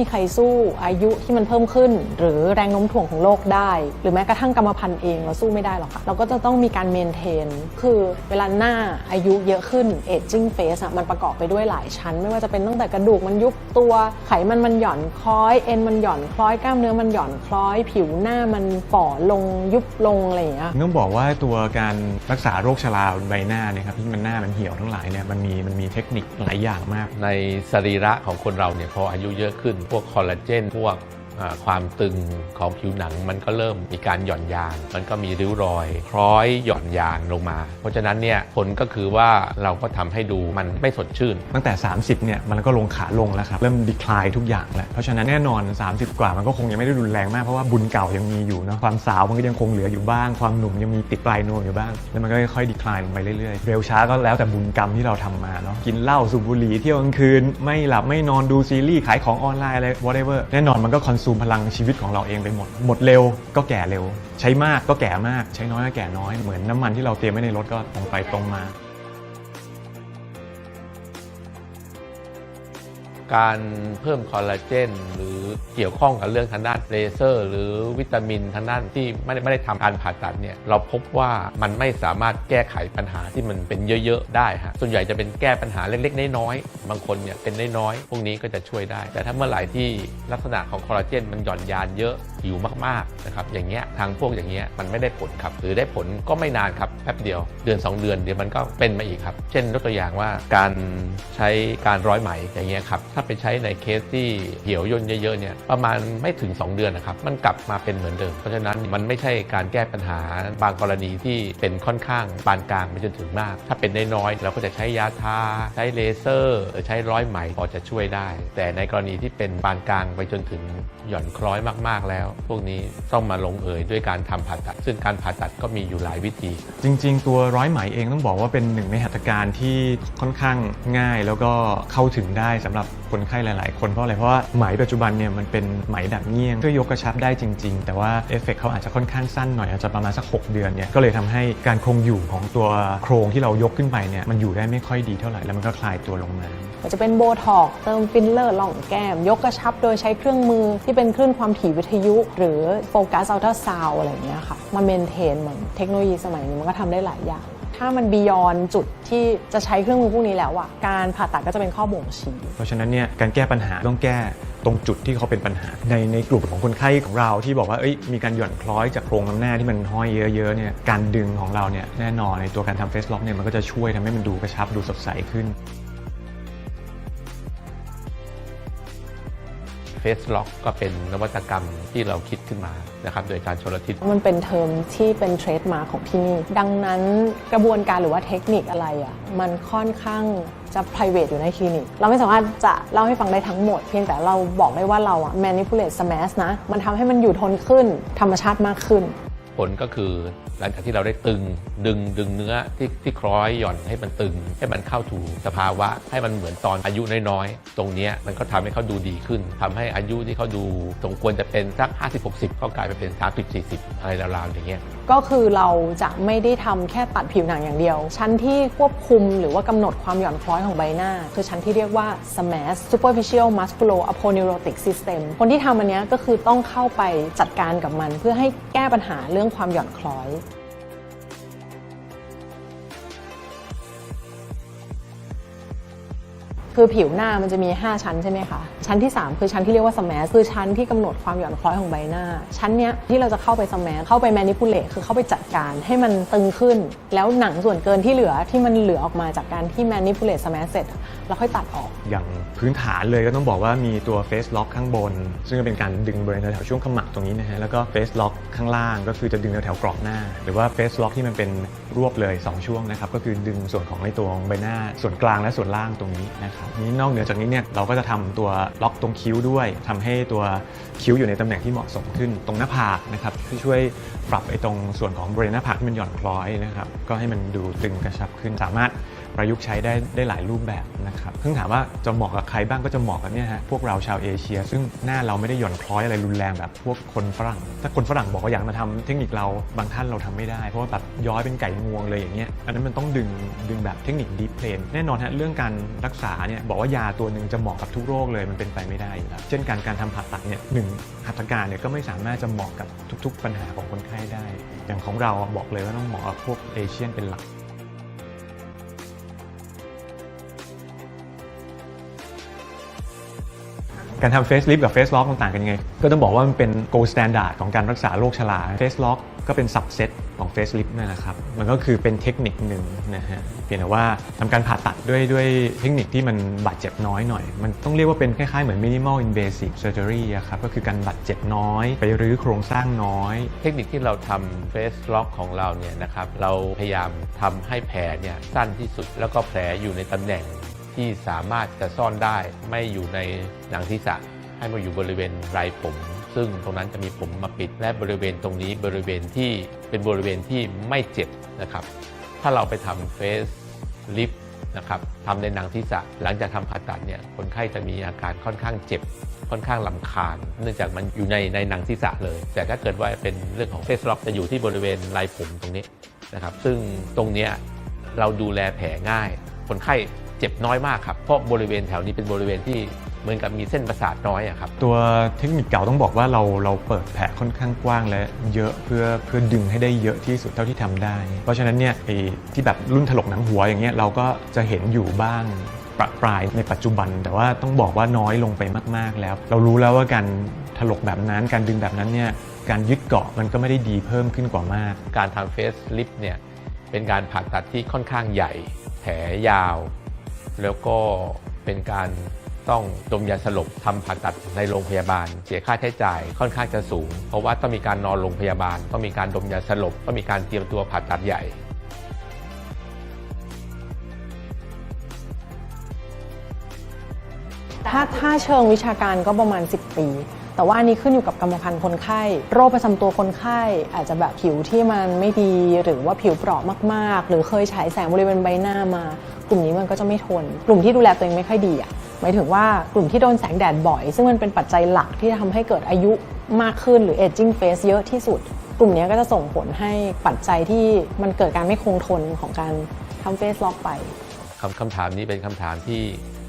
มีใครสู้อายุที่มันเพิ่มขึ้น หรือแรงโน้มถ่วงของโลกได้ หรือแม้กระทั่งกรรมพันธุ์เองเราสู้ไม่ได้หรอกค่ะ เราก็จะต้องมีการเมนเทน คือเวลาหน้าอายุเยอะขึ้น aging phase อะมันประกอบไปด้วยหลายชั้น ไม่ว่าจะเป็นตั้งแต่กระดูกมันยุบตัวไขมันมันหย่อนคล้อยเอ็นมันหย่อนคล้อยกล้ามเนื้อมันหย่อนคล้อย ผิวหน้ามันฝ่อลงยุบลงอะไรอย่างเงี้ยต้องบอกว่าตัวการรักษาโรคชราบนใบหน้าเนี่ยครับที่มันหน้ามันเหี่ยวทั้งหลายเนี่ยมันมีมันมีเทคนิคหลายอย่างมาก ในสรีระของคนเราเนี่ยพออายุเยอะขึ้นพวกคอลลาเจนพวก ความตึงของผิวหนังมันก็เริ่มมีการหย่อนยาน มันก็มีริ้วรอย คล้อยหย่อนยานลงมา เพราะฉะนั้นเนี่ยผลก็คือว่าเราก็ทำให้ดูมันไม่สดชื่น ตั้งแต่ 30เนี่ยมันก็ลงขาลงแล้วครับ เริ่มดีคลายทุกอย่างแล้ว เพราะฉะนั้นแน่นอน 30 กว่ามันก็คงยังไม่ได้รุนแรงมากเพราะว่าบุญเก่ายังมีอยู่เนาะความสาวมันก็ยังคงเหลืออยู่บ้าง ความหนุ่มยังมีติดปลายนวมอยู่บ้าง แล้วมันก็ค่อยๆดีคลายลงไปเรื่อยๆเร็วช้าก็แล้วแต่บุญกรรมที่เราทำมาเนาะกินเหล้าสูบบุหรี่เที่ยวกลางคืน ไม่หลับไม่นอนดูซีรีส์ขายของออนไลน์อะไร whatever แน่นอนมันก็คอนซูมพลังชีวิตของเราเองไปหมด หมดเร็วก็แก่เร็ว ใช้มากก็แก่มาก ใช้น้อยก็แก่น้อย เหมือนน้ำมันที่เราเตรียมไว้ในรถก็ตรงไปตรงมา การเพิ่มคอลลาเจน หรือเกี่ยวข้องกับเรื่องทางด้านเลเซอร์ หรือวิตามินทางด้านที่ไม่ได้ไม่ได้ทำการผ่าตัดเนี่ยเราพบว่ามันไม่สามารถแก้ไขปัญหาที่มันเป็นเยอะๆได้ฮะส่วนใหญ่จะเป็นแก้ปัญหาเล็กๆน้อยๆบางคนเนี่ยเป็นน้อยๆพวกนี้ก็จะช่วยได้ แต่ถ้าเมื่อไหร่ที่ลักษณะของคอลลาเจนมันหย่อนยานเยอะอยู่มากๆนะครับอย่างเงี้ยทางพวกอย่างเงี้ยมันไม่ได้ผลครับหรือได้ผลก็ไม่นานครับแป๊บเดียวเดือน 2 เดือนเดี๋ยวมันก็เป็นมาอีกครับ เช่นยกตัวอย่างว่าการใช้การร้อยไหมอย่างเงี้ยครับถ้าไปใช้ในเคสที่เหี่ยวย่นเยอะๆเนี่ยประมาณไม่ถึง 2 เดือนนะครับมันกลับมาเป็นเหมือนเดิม เพราะฉะนั้นมันไม่ใช่การแก้ปัญหาบางกรณีที่เป็นค่อนข้างปานกลางไปจนถึงมาก ถ้าเป็นน้อยๆเราก็จะใช้ยาทา ใช้เลเซอร์ใช้ร้อยไหมพอจะช่วยได้ แต่ในกรณีที่เป็นปานกลางไปจนถึงหย่อนคล้อยมากๆแล้ว พวกนี้ต้องมาลงเอยด้วยการทำผ่าตัด ซึ่งการผ่าตัดก็มีอยู่หลายวิธี จริง ๆ ตัวร้อยไหมเองต้องบอกว่าเป็นหนึ่งในหัตถการที่ค่อนข้างง่ายแล้วก็เข้าถึงได้สำหรับคนไข้หลายๆ คนเพราะอะไรเพราะว่าไหมปัจจุบันเนี่ยมันเป็นไหมดัดเงี้ยงช่วยยกกระชับได้จริง ๆ แต่ว่าเอฟเฟกเขาอาจจะค่อนข้างสั้นหน่อยอาจจะประมาณสัก 6 เดือนเนี่ยก็เลยทำให้การคงอยู่ของตัวโครงที่เรายกขึ้นไปเนี่ยมันอยู่ได้ไม่ค่อยดีเท่าไหร่แล้วมันก็คลายตัวลงมามันจะเป็นโบท็อกเติมฟิลเลอร์ล่องแก้ม ยกกระชับโดยใช้เครื่องมือที่เป็นคลื่นความถี่วิทยุ หรือโฟกัสอัลตราซาวอะไรอย่างเงี้ยค่ะมาเมนเทนเหมือนเทคโนโลยีสมัยนี้มันก็ทำได้หลายอย่าง ถ้ามันบียอนจุดที่จะใช้เครื่องมือพวกนี้แล้วอะการผ่าตัดก็จะเป็นข้อบ่งชี้ เพราะฉะนั้นเนี่ยการแก้ปัญหาต้องแก้ตรงจุดที่เขาเป็นปัญหา ในในกลุ่มของคนไข้ของเราที่บอกว่าเอ้ยมีการหย่อนคล้อยจากโครงน้ำหน้าที่มันห้อยเยอะๆเนี่ยการดึงของเราเนี่ยแน่นอนในตัวการทำเฟสล็อกเนี่ยมันก็จะช่วยทำให้มันดูกระชับดูสดใสขึ้น เฟสล็อกก็เป็นนวัตกรรมที่เราคิดขึ้นมานะครับโดยการชลทิศมันเป็นเทอมที่เป็นเทรดมาของที่นี่ ดังนั้นกระบวนการหรือว่าเทคนิคอะไรอะ่ะมันค่อนข้างจะ private อยู่ในคลินิก เราไม่สามารถจะเล่าให้ฟังได้ทั้งหมด เพียงแต่เราบอกได้ว่าเราอะ manipulate smash นะ มันทำให้มันอยู่ทนขึ้น ธรรมชาติมากขึ้น ผลก็คือหลังจากที่เราได้ตึงดึงดึงเนื้อที่ที่คล้อยหย่อนให้มันตึง ให้มันเข้าถูสภาวะ ให้มันเหมือนตอนอายุน้อยๆ ตรงนี้มันก็ทำให้เขาดูดีขึ้นทำให้อายุที่เขาดูสมควรจะเป็นสัก 50-60 ก็กลายไปเป็น 30-40 อะไรราวๆอย่างเงี้ย ก็คือเราจะไม่ได้ทำแค่ตัดผิวหนังอย่างเดียว ชั้นที่ควบคุมหรือว่ากำหนดความหย่อนคล้อยของใบหน้า คือชั้นที่เรียกว่า SMAS Superficial Muscular Aponeurotic System คนที่ทำอันเนี้ยก็คือต้องเข้าไปจัดการกับมัน เพื่อให้แก้ปัญหาเรื่องความหย่อนคล้อยคือผิวหน้ามันจะมี 5 ชั้นใช่ไหมคะชั้นที่ 3 คือชั้นที่เรียกว่าสแมสคือชั้นที่กำหนดความหย่อนคล้อยของใบหน้า ชั้นเนี้ยที่เราจะเข้าไปสแมสเข้าไปแมนิปูเลตคือเข้าไปจัดการให้มันตึงขึ้น แล้วหนังส่วนเกินที่เหลือที่มันเหลือออกมาจากการที่แมนิปูเลตสแมสเสร็จเราค่อยตัดออก อย่างพื้นฐานเลยก็ต้องบอกว่ามีตัว Face Lock ข้างบน ซึ่งเป็นการดึงบริเวณแถวช่วงขมับตรงนี้นะฮะแล้วก็ Face Lock ข้างล่างก็คือจะดึงแถวกรอบหน้า หรือว่า Face Lock ที่มันเป็นรวบเลย 2 ช่วงนะครับก็คือดึงส่วนของในตัวใบหน้าส่วนกลางและส่วนล่างตรงนี้นะครับนี้นอกเหนือจากนี้เนี่ยเราก็จะทำตัวล็อกตรงคิ้วด้วยทำให้ตัวคิ้วอยู่ในตำแหน่งที่เหมาะสมขึ้นตรงหน้าผากนะครับที่ช่วยปรับไอ้ตรงส่วนของบริเวณหน้าผากที่มันหย่อนคล้อยนะครับก็ให้มันดูตึงกระชับขึ้นสามารถ ประยุกต์ใช้ได้ได้หลายรูปแบบนะครับเพิ่งถามว่าจะเหมาะกับใครบ้างก็จะเหมาะกับเนี่ยฮะพวกเราชาวเอเชีย ซึ่งหน้าเราไม่ได้หย่อนคล้อยอะไรรุนแรงแบบพวกคนฝรั่ง ถ้าคนฝรั่งบอกว่าอยากมาทำเทคนิคเราบางท่านเราทำไม่ได้ เพราะว่าแบบย้อยเป็นไก่งวงเลยอย่างเงี้ยอันนั้นมันต้องดึงดึงแบบเทคนิคดีเพลนแน่นอนฮะเรื่องการรักษาเนี่ยบอกว่ายาตัวหนึ่งจะเหมาะกับทุกโรคเลยมันเป็นไปไม่ได้อยู่แล้วเช่นการการทำผ่าตัดเนี่ยหนึ่งหัตถการเนี่ยก็ไม่สามารถจะเหมาะกับทุก ๆ ปัญหาของคนไข้ได้ อย่างของเราบอกเลยว่าต้องเหมาะกับพวกเอเชียนเป็นหลัก การทำเฟสลิฟกับเฟสล็อกมันต่างกันยังไง ก็ต้องบอกว่ามันเป็น gold standard ของการรักษาโรคชราเฟสล็อกก็เป็น subset ของเฟสลิฟนั่นแหละครับ มันก็คือเป็นเทคนิคหนึ่งนะฮะ เพียงแต่ว่าทำการผ่าตัดด้วยด้วยเทคนิคที่มันบาดเจ็บน้อยหน่อย มันต้องเรียกว่าเป็นคล้ายๆเหมือน minimal invasive surgery อะครับ ก็คือการบาดเจ็บน้อย ไปรื้อโครงสร้างน้อย เทคนิคที่เราทำเฟสล็อกของเราเนี่ยนะครับ เราพยายามทำให้แผลเนี่ยสั้นที่สุด แล้วก็แผลอยู่ในตำแหน่ง ที่สามารถจะซ่อนได้ไม่อยู่ในหนังศีรษะ ให้มาอยู่บริเวณไรผม ซึ่งตรงนั้นจะมีผมมาปิดและบริเวณตรงนี้บริเวณที่เป็นบริเวณที่ไม่เจ็บนะครับ ถ้าเราไปทำเฟสลิฟนะครับทำในหนังศีรษะหลังจากทำผ่าตัดเนี่ยคนไข้จะมีอาการค่อนข้างเจ็บค่อนข้างลำคาญ เนื่องจากมันอยู่ในในหนังศีรษะเลย แต่ถ้าเกิดว่าเป็นเรื่องของเฟสล็อกจะอยู่ที่บริเวณไรผมตรงนี้นะครับ ซึ่งตรงเนี้ยเราดูแลแผลง่าย คนไข้ เจ็บน้อยมากครับ เพราะบริเวณแถวนี้เป็นบริเวณที่เหมือนกับมีเส้นประสาทน้อยอะครับ ตัวเทคนิคเก่าต้องบอกว่าเราเราเปิดแผลค่อนข้างกว้างและเยอะเพื่อเพื่อดึงให้ได้เยอะที่สุดเท่าที่ทำได้ เพราะฉะนั้นเนี่ยไอ้ที่แบบรุ่นถลกหนังหัวอย่างเงี้ยเราก็จะเห็นอยู่บ้างประปรายในปัจจุบัน แต่ว่าต้องบอกว่าน้อยลงไปมาก ๆ แล้ว เรารู้แล้วว่าการถลกแบบนั้น การดึงแบบนั้นเนี่ยการยึดเกาะมันก็ไม่ได้ดีเพิ่มขึ้นกว่ามาก การทำเฟสลิฟเนี่ยเป็นการผ่าตัดที่ค่อนข้างใหญ่ แผลยาว แล้วก็เป็นการต้องดมยาสลบทำผ่าตัดในโรงพยาบาล เสียค่าใช้จ่ายค่อนข้างจะสูง เพราะว่าต้องมีการนอนโรงพยาบาล ต้องมีการดมยาสลบต้องมีการเตรียมตัวผ่าตัดใหญ่ถ้าถ้าเชิงวิชาการก็ประมาณ 10 ปี แต่ว่าอันนี้ขึ้นอยู่กับกรรมพันธุ์คนไข้ โรคประจำตัวคนไข้ อาจจะแบบผิวที่มันไม่ดีหรือว่าผิวเปราะมาก ๆ หรือเคยฉายแสงบริเวณใบหน้ามา กลุ่มนี้มันก็จะไม่ทน กลุ่มที่ดูแลตัวเองไม่ค่อยดีอะหมายถึงว่ากลุ่มที่โดนแสงแดดบ่อย ซึ่งมันเป็นปัจจัยหลักที่จะทำให้เกิดอายุมากขึ้นหรือ aging phase เยอะที่สุด กลุ่มนี้ก็จะส่งผลให้ปัจจัยที่มันเกิดการไม่คงทนของการทำเฟสล็อกไปคำคำถามนี้เป็นคำถามที่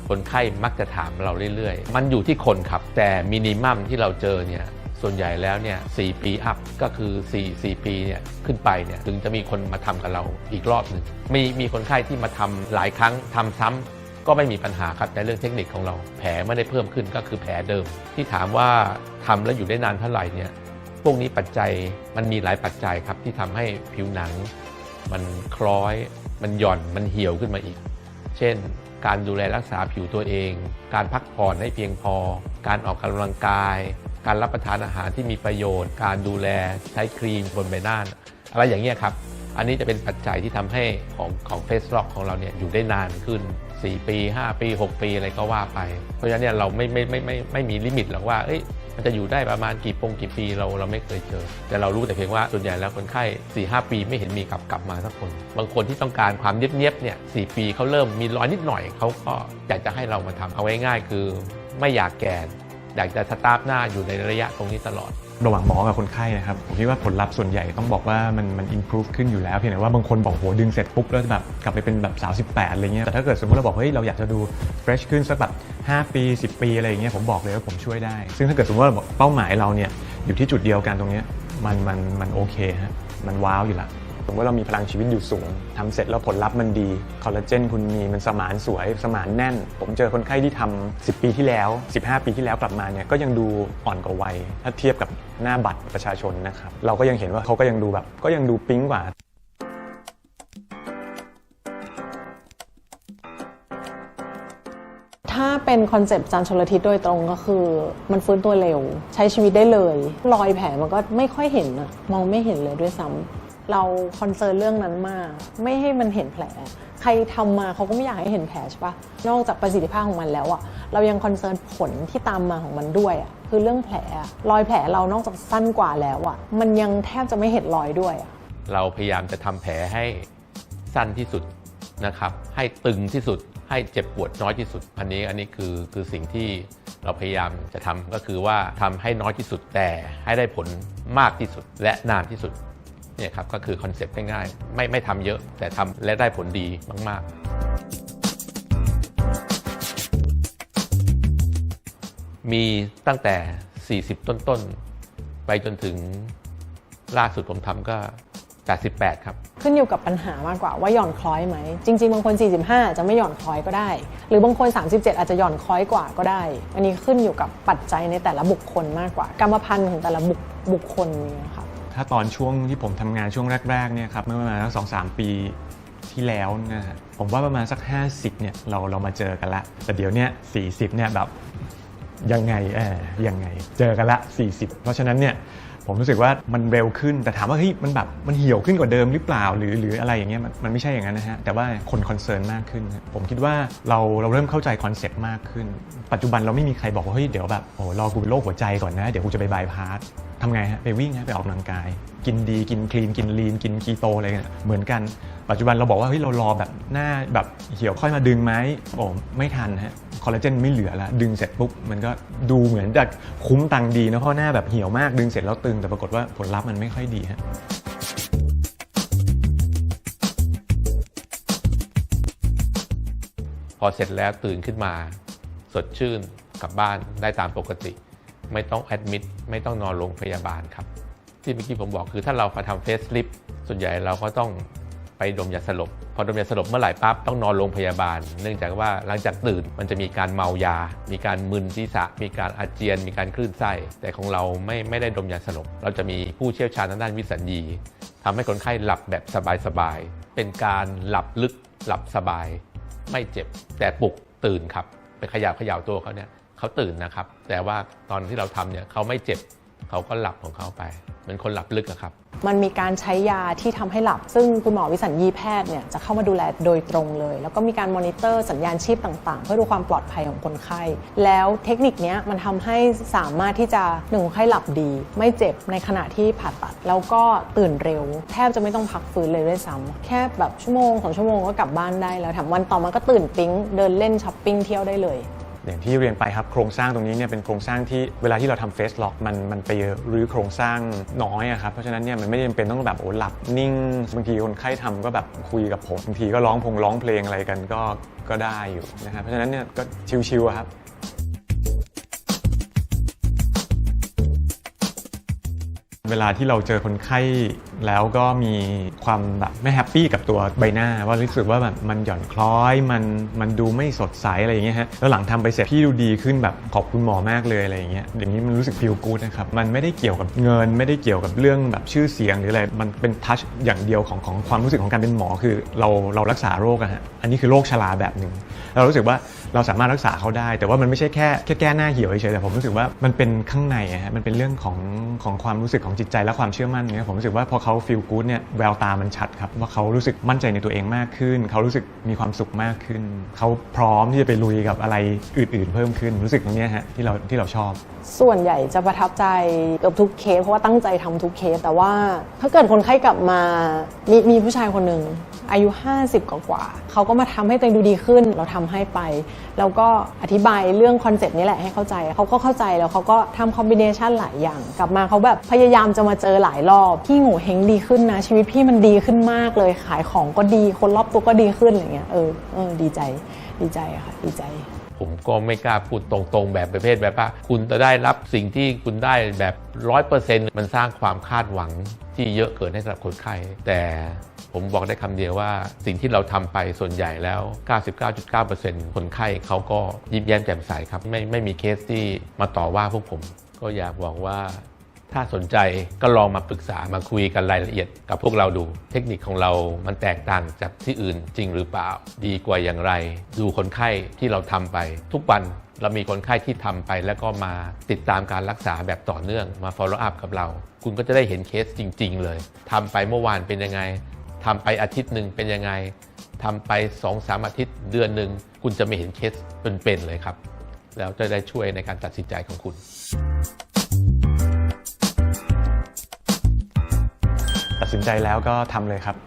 คนไข้มักจะถามเราเรื่อยๆ มันอยู่ที่คนครับ แต่มินิมัมที่เราเจอเนี่ย ส่วนใหญ่แล้วเนี่ยสปีอัพก็คือ4 4ปีเนี่ยขึ้นไปเนี่ยถึงจะมีคนมาทำกับเราอีกรอบหนึ่งมีมีคนไข้ที่มาทำหลายครั้งทำซ้ำก็ไม่มีปัญหาครับในเรื่องเทคนิคของเรา แผลไม่ได้เพิ่มขึ้นก็คือแผลเดิม ที่ถามว่าทำแล้วอยู่ได้นานเท่าไหร่เนี่ยพวกนี้ปัจจัยมันมีหลายปัจจัยครับที่ทำให้ผิวหนัง มันคล้อย มันหย่อนมันเหี่ยวขึ้นมาอีก เช่น การดูแลรักษาผิวตัวเอง การพักผ่อนให้เพียงพอ การออกกำลังกาย การรับประทานอาหารที่มีประโยชน์ การดูแลใช้ครีมบนใบหน้าอะไรอย่างเงี้ยครับ อันนี้จะเป็นปัจจัยที่ทำให้ของของเฟสล็อกของเราเนี่ยอยู่ได้นานขึ้น 4 ปี 5 ปี 6 ปีอะไรก็ว่าไป เพราะฉะนั้นเนี่ยเราไม่ไม่ไม่ไม่ไม่มีลิมิตหรอกว่าเอ้ยมันจะอยู่ได้ประมาณกี่ปงกี่ปีเราเราไม่เคยเจอ แต่เรารู้แต่เพียงว่าส่วนใหญ่แล้วคนไข้4ีหปีไม่เห็นมีกลับกลับมาสักคน บางคนที่ต้องการความเนียบๆเนี่ยสปีเขาเริ่มมีรอยนิดหน่อยเขาก็อยากจะให้เรามาทำเอาง่ายๆคือไม่อยากแก่ อยากจะสตาร์ทหน้าอยู่ในระยะตรงนี้ตลอด ระหว่างหมอกับคนไข้นะครับผมคิดว่าผลลัพธ์ส่วนใหญ่ต้องบอกว่ามันมัน improve ขึ้นอยู่แล้วเพียงแต่ว่าบางคนบอกโหดึงเสร็จปุ๊บแล้วแบบกลับไปเป็นแบบสาว18อะไรเงี้ยแต่ถ้าเกิดสมมติเราบอกเฮ้ยเราอยากจะดู fresh ขึ้นสักแบบ5 ปี 10 ปีอะไรเงี้ยผมบอกเลยว่าผมช่วยได้ ซึ่งถ้าเกิดสมมติว่าเราบอกเป้าหมายเราเนี่ยอยู่ที่จุดเดียวกันตรงเนี้ยมันมันมันโอเคฮะมันว้าวอยู่ละ สมมติว่าเรามีพลังชีวิตอยู่สูงทำเสร็จแล้วผลลัพธ์มันดี คอลลาเจนคุณมีมันสมานสวย สมานแน่น ผมเจอคนไข้ที่ทำ10 ปีที่แล้ว 15 ปีที่แล้วกลับมาเนี่ยก็ยังดูอ่อนกว่าวัย ถ้าเทียบกับหน้าบัตรประชาชนนะครับ เราก็ยังเห็นว่าเขาก็ยังดูแบบ ก็ยังดูปิ๊งกว่าถ้าเป็นคอนเซปต์จานชลทิศโดยตรงก็คือ มันฟื้นตัวเร็ว ใช้ชีวิตได้เลย รอยแผลมันก็ไม่ค่อยเห็นอะมองไม่เห็นเลยด้วยซ้ำ เราคอนเซิร์นเรื่องนั้นมาก ไม่ให้มันเห็นแผล ใครทำมาเขาก็ไม่อยากให้เห็นแผลใช่ปะนอกจากประสิทธิภาพของมันแล้วอะเรายังคอนเซิร์นผลที่ตามมาของมันด้วยอะคือเรื่องแผลรอยแผลเรานอกจากสั้นกว่าแล้วอะมันยังแทบจะไม่เห็นรอยด้วยอะเราพยายามจะทำแผลให้สั้นที่สุดนะครับ ให้ตึงที่สุด ให้เจ็บปวดน้อยที่สุด อันนี้อันนี้คือคือสิ่งที่เราพยายามจะทำก็คือว่าทำให้น้อยที่สุดแต่ให้ได้ผลมากที่สุดและนานที่สุด เนี่ยครับก็คือคอนเซ็ปต์ง่ายๆไม่ไม่ทำเยอะแต่ทำและได้ผลดีมากๆ มีตั้งแต่ 40 ต้นๆ ไปจนถึงล่าสุดผมทำก็88ครับ ขึ้นอยู่กับปัญหามากกว่าว่าหย่อนคล้อยไหม จริง ๆ บางคน 45อาจะไม่หย่อนคล้อยก็ได้ หรือบางคน 37 อาจจะหย่อนคล้อยกว่าก็ได้ อันนี้ขึ้นอยู่กับปัจจัยในแต่ละบุคคลมากกว่า กรรมพันธุ์ของแต่ละบุคบุคคลนี่ค่ะ ถ้าตอนช่วงที่ผมทำงานช่วงแรกๆเนี่ยครับเมื่อประมาณสักสองสามปีที่แล้วนะฮะผมว่าประมาณสัก 50เนี่ยเราเรามาเจอกันละ แต่เดี๋ยวเนี้ย40เนี่ยแบบยังไงเออยังไงเจอกันละ 40 เพราะฉะนั้นเนี่ย ผมรู้สึกว่ามันเร็วขึ้นแต่ถามว่าเฮ้ยมันแบบมันเหี่ยวขึ้นกว่าเดิมหรือเปล่าหรือหรืออะไรอย่างเงี้ยมันมันไม่ใช่อย่างนั้นนะฮะแต่ว่าคนคอนเซิร์นมากขึ้น ผมคิดว่าเราเราเริ่มเข้าใจคอนเซ็ปต์มากขึ้น ปัจจุบันเราไม่มีใครบอกว่าเฮ้ยเดี๋ยวแบบโอ้รอกูเป็นโรคหัวใจก่อนนะ เดี๋ยวกูจะไปบายพาสทำไงฮะไปวิ่งฮะไปออกกำลังกาย กินดีกินคลีนกินลีนกินคีโตอะไรเงี้ยเหมือนกันปัจจุบันเราบอกว่าเฮ้ยเรารอแบบหน้าแบบเหี่ยวค่อยมาดึงไหมโอ้ไม่ทันฮะ คอลลาเจนไม่เหลือแล้วดึงเสร็จปุ๊บมันก็ดูเหมือนจะคุ้มตังดีนะเพราะหน้าแบบเหี่ยวมากดึงเสร็จแล้วตึงแต่ปรากฏว่าผลลัพธ์มันไม่ค่อยดีฮะพอเสร็จแล้วตื่นขึ้นมา สดชื่นกลับบ้านได้ตามปกติ ไม่ต้องแอดมิดไม่ต้องนอนโรงพยาบาลครับ ที่เมื่อกี้ผมบอกคือถ้าเรามาทำเฟสลิฟส่วนใหญ่เราก็ต้อง ไปดมยาสลบ พอดมยาสลบเมื่อไหร่ปั๊บต้องนอนโรงพยาบาล เนื่องจากว่าหลังจากตื่นมันจะมีการเมายา มีการมึนศีรษะ มีการอาเจียน มีการคลื่นไส้ แต่ของเราไม่ไม่ได้ดมยาสลบ เราจะมีผู้เชี่ยวชาญทางด้านวิสัญญีทำให้คนไข้หลับแบบสบายๆ เป็นการหลับลึกหลับสบาย ไม่เจ็บแต่ปลุกตื่นครับ ไปขยับขย่าตัวเขาเนี่ยเขาตื่นนะครับ แต่ว่าตอนที่เราทำเนี่ยเขาไม่เจ็บ เขาก็หลับของเขาไปเหมือนคนหลับลึกอะครับ มันมีการใช้ยาที่ทำให้หลับ ซึ่งคุณหมอวิสัญญีแพทย์เนี่ยจะเข้ามาดูแลโดยตรงเลย แล้วก็มีการมอนิเตอร์สัญญาณชีพต่างๆ เพื่อดูความปลอดภัยของคนไข้ แล้วเทคนิคนี้มันทำให้สามารถที่จะหนึ่งคนไข้หลับดี ไม่เจ็บในขณะที่ผ่าตัด แล้วก็ตื่นเร็ว แทบจะไม่ต้องพักฟื้นเลยด้วยซ้ำแค่แบบชั่วโมงสองชั่วโมงก็กลับบ้านได้แล้วแถมวันต่อมาก็ตื่นปิ๊งเดินเล่นช้อปปิ้งเที่ยวได้เลย อย่างที่เรียนไปครับโครงสร้างตรงนี้เนี่ยเป็นโครงสร้างที่เวลาที่เราทำเฟสล็อกมันมันไปรื้อโครงสร้างน้อยอะครับเพราะฉะนั้นเนี่ยมันไม่จำเป็นต้องแบบโอ้หลับนิ่งบางทีคนไข้ทำก็แบบคุยกับผมบางทีก็ร้องพงร้องเพลงอะไรกันก็ก็ได้อยู่นะครับเพราะฉะนั้นเนี่ยก็ชิวๆครับเวลาที่เราเจอคนไข้ แล้วก็มีความแบบไม่แฮปปี้กับตัวใบหน้า ว่ารู้สึกว่าแบบมันหย่อนคล้อยมันมันดูไม่สดใสอะไรอย่างเงี้ยฮะแล้วหลังทำไปเสร็จพี่ดูดีขึ้นแบบขอบคุณหมอมากเลยอะไรอย่างเงี้ยอย่างนี้มันรู้สึกฟีลกู๊ดนะครับมันไม่ได้เกี่ยวกับเงิน ไม่ได้เกี่ยวกับเรื่องแบบชื่อเสียงหรืออะไรมันเป็นทัชอย่างเดียวของของความรู้สึกของการเป็นหมอคือเราเรารักษาโรคอะฮะอันนี้คือโรคชราแบบหนึ่งเรารู้สึกว่าเราสามารถรักษาเขาได้ แต่ว่ามันไม่ใช่แค่แค่แก้หน้าเหี่ยวเฉยแต่ผมรู้สึกว่ามันเป็นข้างในอะฮะมันเป็นเรื่องของของความรู้สึกของจิตใจและความเชื่อมั่นเนี่ยผมรู้สึกว่าพอเขาาฟีลกู๊ดเนี่ยแววตามันชัดครับว่าเขารู้สึกมั่นใจในตัวเองมากขึ้น เขารู้สึกมีความสุขมากขึ้น เขาพร้อมที่จะไปลุยกับอะไรอื่น ๆ เพิ่มขึ้นรู้สึกตรงนี้ฮะที่เราที่เราชอบ ส่วนใหญ่จะประทับใจกับทุกเคสเพราะว่าตั้งใจทำทุกเคสแต่ว่าถ้าเกิดคนไข้กลับมามีมีผู้ชายคนหนึ่ง อายุ 50 กว่ากว่าเขาก็มาทำให้ตัวเองดูดีขึ้น เราทำให้ไป แล้วก็อธิบายเรื่องคอนเซปต์นี้แหละให้เข้าใจเขาก็เข้าใจแล้วเขาก็ทำคอมบิเนชันหลายอย่าง กลับมาเขาแบบพยายามจะมาเจอหลายรอบพี่โง่เฮงดีขึ้นนะ ชีวิตพี่มันดีขึ้นมากเลยขายของก็ดี คนรอบตัวก็ดีขึ้นอะไรเงี้ยเออเออดีใจดีใจค่ะดีใจผมก็ไม่กล้าพูดตรงๆ แบบประเภทแบบว่าคุณจะได้รับสิ่งที่คุณได้แบบร้อยเปอร์เซ็นต์มันสร้างความคาดหวังที่เยอะเกินให้สำหรับคนไข้แต่ ผมบอกได้คำเดียวว่าสิ่งที่เราทำไปส่วนใหญ่แล้ว 99.9%คนไข้เขาก็ยิ้มแย้มแจ่มใสครับ ไม่ไม่มีเคสที่มาต่อว่าพวกผม ก็อยากบอกว่าถ้าสนใจก็ลองมาปรึกษามาคุยกันรายละเอียดกับพวกเราดู เทคนิคของเรามันแตกต่างจากที่อื่นจริงหรือเปล่า ดีกว่าอย่างไร ดูคนไข้ที่เราทำไป ทุกวันเรามีคนไข้ที่ทำไป แล้วก็มาติดตามการรักษาแบบต่อเนื่องมา follow up กับเรา คุณก็จะได้เห็นเคสจริง ๆ เลยทำไปเมื่อวานเป็นยังไง ทำไปอาทิตย์หนึ่งเป็นยังไงทำไป2อสามอาทิตย์เดือนหนึ่งคุณจะไม่เห็นเคสเป็นๆเลยครับ แล้วจะได้ช่วยในการตัดสินใจของคุณตัดสินใจแล้วก็ทำเลยครับ